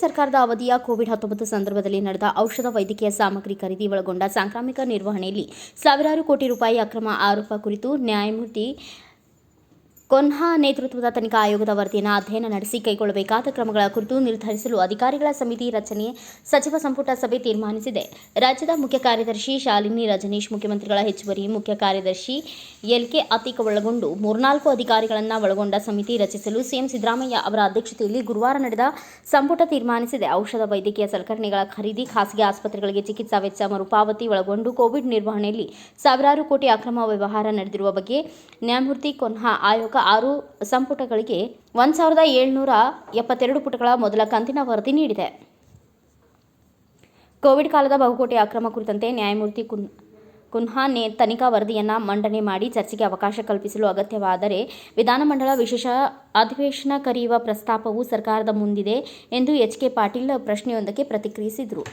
ಸರ್ಕಾರದ ಅವಧಿಯ ಕೋವಿಡ್ ಹತ್ತೊಂಬತ್ತು ಸಂದರ್ಭದಲ್ಲಿ ನಡೆದ ಔಷಧ ವೈದ್ಯಕೀಯ ಸಾಮಗ್ರಿ ಖರೀದಿ ಒಳಗೊಂಡ ಸಾಂಕ್ರಾಮಿಕ ನಿರ್ವಹಣೆಯಲ್ಲಿ ಸಾವಿರಾರು ಕೋಟಿ ರೂಪಾಯಿ ಅಕ್ರಮ ಆರೋಪ ಕುರಿತು ನ್ಯಾಯಮೂರ್ತಿ ಕೊನ್ಹಾ ನೇತೃತ್ವದ ತನಿಖಾ ಆಯೋಗದ ವರದಿಯನ್ನು ಅಧ್ಯಯನ ನಡೆಸಿ ಕೈಗೊಳ್ಳಬೇಕಾದ ಕ್ರಮಗಳ ಕುರಿತು ನಿರ್ಧರಿಸಲು ಅಧಿಕಾರಿಗಳ ಸಮಿತಿ ರಚನೆ ಸಚಿವ ಸಂಪುಟ ಸಭೆ ತೀರ್ಮಾನಿಸಿದೆ. ರಾಜ್ಯದ ಮುಖ್ಯ ಕಾರ್ಯದರ್ಶಿ ಶಾಲಿನಿ ರಜನೀಶ್, ಮುಖ್ಯಮಂತ್ರಿಗಳ ಹೆಚ್ಚುವರಿ ಮುಖ್ಯ ಕಾರ್ಯದರ್ಶಿ ಎಲ್ಕೆ ಅತೀಕ್ ಒಳಗೊಂಡು ಮೂರ್ನಾಲ್ಕು ಅಧಿಕಾರಿಗಳನ್ನು ಒಳಗೊಂಡ ಸಮಿತಿ ರಚಿಸಲು ಸಿಎಂ ಸಿದ್ದರಾಮಯ್ಯ ಅವರ ಅಧ್ಯಕ್ಷತೆಯಲ್ಲಿ ಗುರುವಾರ ನಡೆದ ಸಂಪುಟ ತೀರ್ಮಾನಿಸಿದೆ. ಔಷಧ ವೈದ್ಯಕೀಯ ಸಲಕರಣೆಗಳ ಖರೀದಿ, ಖಾಸಗಿ ಆಸ್ಪತ್ರೆಗಳಿಗೆ ಚಿಕಿತ್ಸಾ ವೆಚ್ಚ ಮರುಪಾವತಿ ಒಳಗೊಂಡು ಕೋವಿಡ್ ನಿರ್ವಹಣೆಯಲ್ಲಿ ಸಾವಿರಾರು ಕೋಟಿ ಅಕ್ರಮ ವ್ಯವಹಾರ ನಡೆದಿರುವ ಬಗ್ಗೆ ನ್ಯಾಯಮೂರ್ತಿ ಕೊನ್ಹಾ ಆಯೋಗ ಆರು ಸಂಪುಟಗಳಿಗೆ ಒಂದು ಸಾವಿರದ ಏಳ್ನೂರ ಎಪ್ಪತ್ತೆರಡು ಪುಟಗಳ ಮೊದಲ ಕಂತಿನ ವರದಿ ನೀಡಿದೆ. ಕೋವಿಡ್ ಕಾಲದ ಬಹುಕೋಟಿ ಅಕ್ರಮ ಕುರಿತಂತೆ ನ್ಯಾಯಮೂರ್ತಿ ಕುನ್ ಕುನ್ಹಾನೆ ತನಿಖಾ ವರದಿಯನ್ನು ಮಂಡನೆ ಮಾಡಿ ಚರ್ಚೆಗೆ ಅವಕಾಶ ಕಲ್ಪಿಸಲು ಅಗತ್ಯವಾದರೆ ವಿಧಾನಮಂಡಲ ವಿಶೇಷ ಅಧಿವೇಶನ ಕರೆಯುವ ಪ್ರಸ್ತಾಪವು ಸರ್ಕಾರದ ಮುಂದಿದೆ ಎಂದು ಎಚ್ ಕೆ ಪಾಟೀಲ್ ಪ್ರಶ್ನೆಯೊಂದಕ್ಕೆ ಪ್ರತಿಕ್ರಿಯಿಸಿದರು.